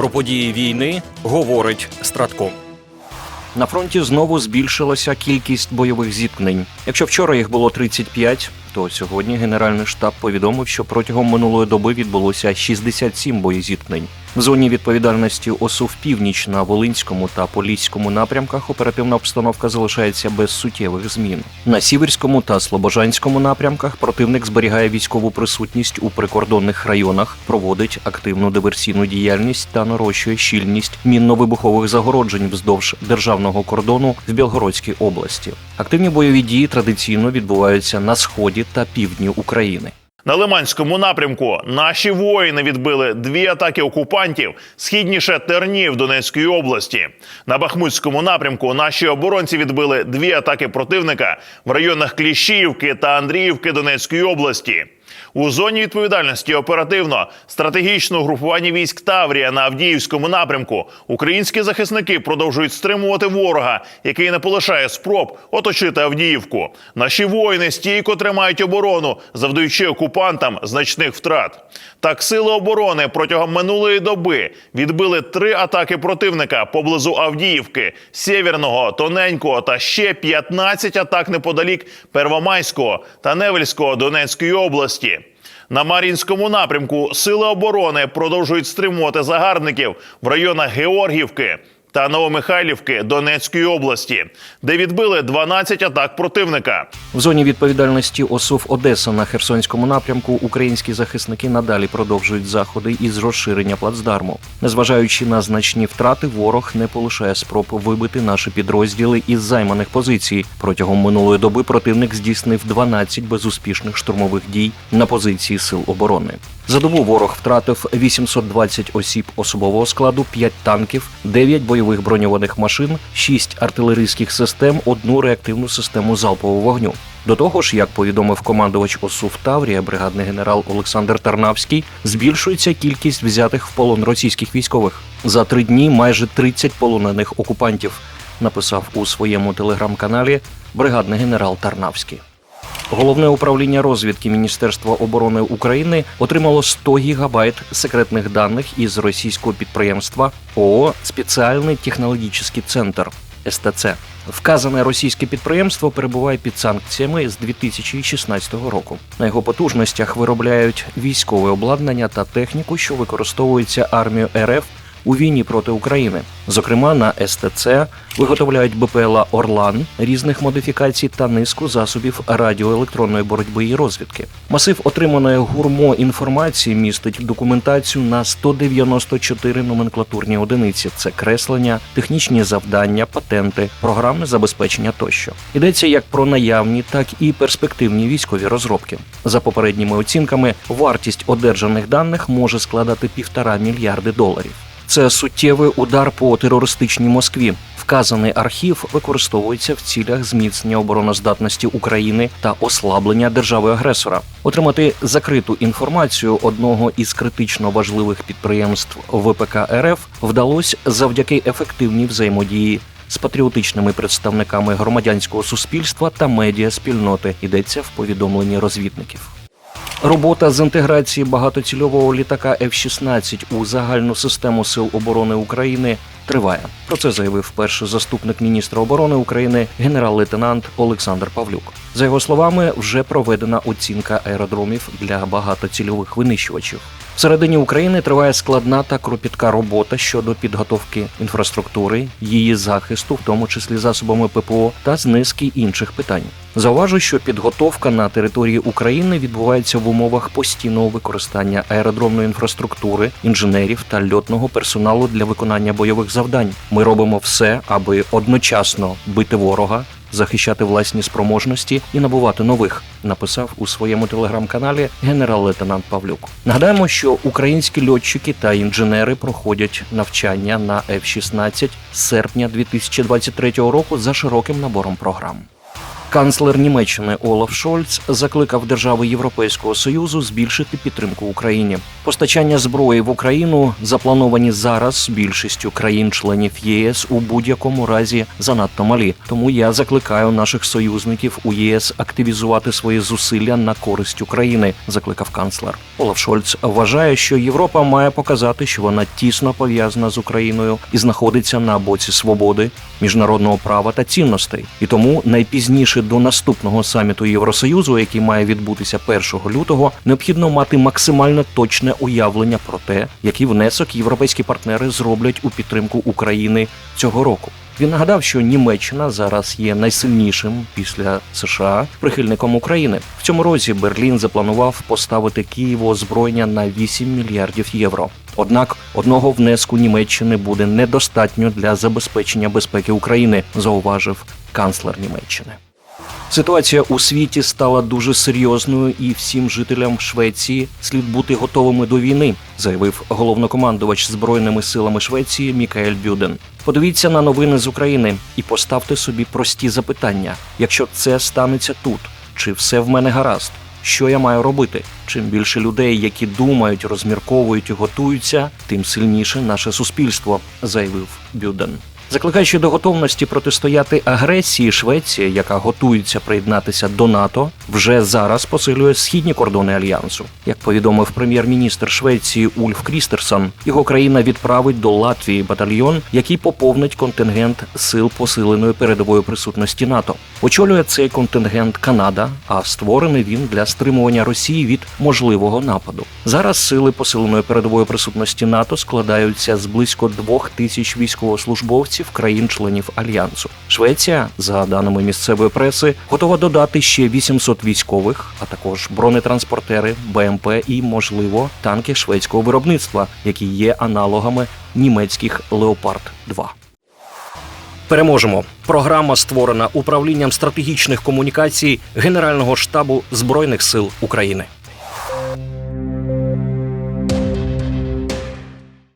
Про події війни говорить Стратком. На фронті знову збільшилася кількість бойових зіткнень. Якщо вчора їх було 35, то сьогодні Генеральний штаб повідомив, що протягом минулої доби відбулося 67 боєзіткнень. В зоні відповідальності ОСУВ Північ на Волинському та Поліському напрямках оперативна обстановка залишається без суттєвих змін. На Сіверському та Слобожанському напрямках противник зберігає військову присутність у прикордонних районах, проводить активну диверсійну діяльність та нарощує щільність мінно-вибухових загороджень вздовж державного кордону в Білгородській області. Активні бойові дії традиційно відбуваються на сході та півдні України. На Лиманському напрямку наші воїни відбили дві атаки окупантів східніше Тернів Донецької області. На Бахмутському напрямку наші оборонці відбили дві атаки противника в районах Кліщіївки та Андріївки Донецької області. У зоні відповідальності оперативно стратегічного групування військ Таврія на Авдіївському напрямку українські захисники продовжують стримувати ворога, який не полишає спроб оточити Авдіївку. Наші воїни стійко тримають оборону, завдаючи окупантам значних втрат. Так, сили оборони протягом минулої доби відбили три атаки противника поблизу Авдіївки, Сєвєрного, Тоненького та ще 15 атак неподалік Первомайського та Невельського Донецької області. На Мар'їнському напрямку сили оборони продовжують стримувати загарбників в районах Георгівки та Новомихайлівки Донецької області, де відбили 12 атак противника. В зоні відповідальності ОСУВ Одеса на Херсонському напрямку українські захисники надалі продовжують заходи із розширення плацдарму. Незважаючи на значні втрати, ворог не полишає спроб вибити наші підрозділи із займаних позицій. Протягом минулої доби противник здійснив 12 безуспішних штурмових дій на позиції сил оборони. За добу ворог втратив 820 осіб особового складу, 5 танків, 9 бойових броньованих машин, 6 артилерійських систем, одну реактивну систему залпового вогню. До того ж, як повідомив командувач ОСУВ Таврія, бригадний генерал Олександр Тарнавський, збільшується кількість взятих в полон російських військових. За три дні майже 30 полонених окупантів, написав у своєму телеграм-каналі бригадний генерал Тарнавський. Головне управління розвідки Міністерства оборони України отримало 100 гігабайт секретних даних із російського підприємства ООО «Спеціальний технологічний центр СТЦ. Вказане російське підприємство перебуває під санкціями з 2016 року. На його потужностях виробляють військове обладнання та техніку, що використовується армією РФ у війні проти України. Зокрема, на СТЦ виготовляють БПЛА Орлан різних модифікацій та низку засобів радіоелектронної боротьби і розвідки. Масив отриманої гурмо інформації містить документацію на 194 номенклатурні одиниці: це креслення, технічні завдання, патенти, програмне забезпечення тощо. Йдеться як про наявні, так і перспективні військові розробки. За попередніми оцінками, вартість одержаних даних може складати півтора мільярди доларів. Це суттєвий удар по терористичній Москві. Вказаний архів використовується в цілях зміцнення обороноздатності України та ослаблення держави-агресора. Отримати закриту інформацію одного із критично важливих підприємств ВПК РФ вдалося завдяки ефективній взаємодії з патріотичними представниками громадянського суспільства та медіа спільноти. Йдеться в повідомленні розвідників. Робота з інтеграції багатоцільового літака F-16 у загальну систему сил оборони України триває. Про це заявив перший заступник міністра оборони України генерал-лейтенант Олександр Павлюк. За його словами, вже проведена оцінка аеродромів для багатоцільових винищувачів. Всередині України триває складна та кропітка робота щодо підготовки інфраструктури, її захисту, в тому числі засобами ППО та з низки інших питань. Зауважу, що підготовка на території України відбувається в умовах постійного використання аеродромної інфраструктури, інженерів та льотного персоналу для виконання бойових завдань. Ми робимо все, аби одночасно бити ворога, захищати власні спроможності і набувати нових, написав у своєму телеграм-каналі генерал-лейтенант Павлюк. Нагадаємо, що українські льотчики та інженери проходять навчання на F-16 з серпня 2023 року за широким набором програм. Канцлер Німеччини Олаф Шольц закликав держави Європейського союзу збільшити підтримку Україні. Постачання зброї в Україну заплановані зараз більшістю країн-членів ЄС у будь-якому разі занадто малі. Тому я закликаю наших союзників у ЄС активізувати свої зусилля на користь України, закликав канцлер. Олаф Шольц вважає, що Європа має показати, що вона тісно пов'язана з Україною і знаходиться на боці свободи, міжнародного права та цінностей. І тому найпізніше до наступного саміту Євросоюзу, який має відбутися 1 лютого, необхідно мати максимально точне уявлення про те, який внесок європейські партнери зроблять у підтримку України цього року. Він нагадав, що Німеччина зараз є найсильнішим після США прихильником України. В цьому році Берлін запланував поставити Києву озброєння на 8 мільярдів євро. Однак одного внеску Німеччини буде недостатньо для забезпечення безпеки України, зауважив канцлер Німеччини. Ситуація у світі стала дуже серйозною, і всім жителям Швеції слід бути готовими до війни, заявив головнокомандувач збройними силами Швеції Мікаель Бюден. Подивіться на новини з України і поставте собі прості запитання: якщо це станеться тут, чи все в мене гаразд? Що я маю робити? Чим більше людей, які думають, розмірковують і готуються, тим сильніше наше суспільство, заявив Бюден. Закликаючи до готовності протистояти агресії, Швеція, яка готується приєднатися до НАТО, вже зараз посилює східні кордони альянсу. Як повідомив прем'єр-міністр Швеції Ульф Крістерсон, його країна відправить до Латвії батальйон, який поповнить контингент сил посиленої передової присутності НАТО. Очолює цей контингент Канада, а створений він для стримування Росії від можливого нападу. Зараз сили посиленої передової присутності НАТО складаються з близько двох тисяч військовослужбовців країн-членів альянсу. Швеція, за даними місцевої преси, готова додати ще 800 військових, а також бронетранспортери, БМП і, можливо, танки шведського виробництва, які є аналогами німецьких Леопард 2 Переможемо. Програма створена управлінням стратегічних комунікацій Генерального штабу Збройних сил України.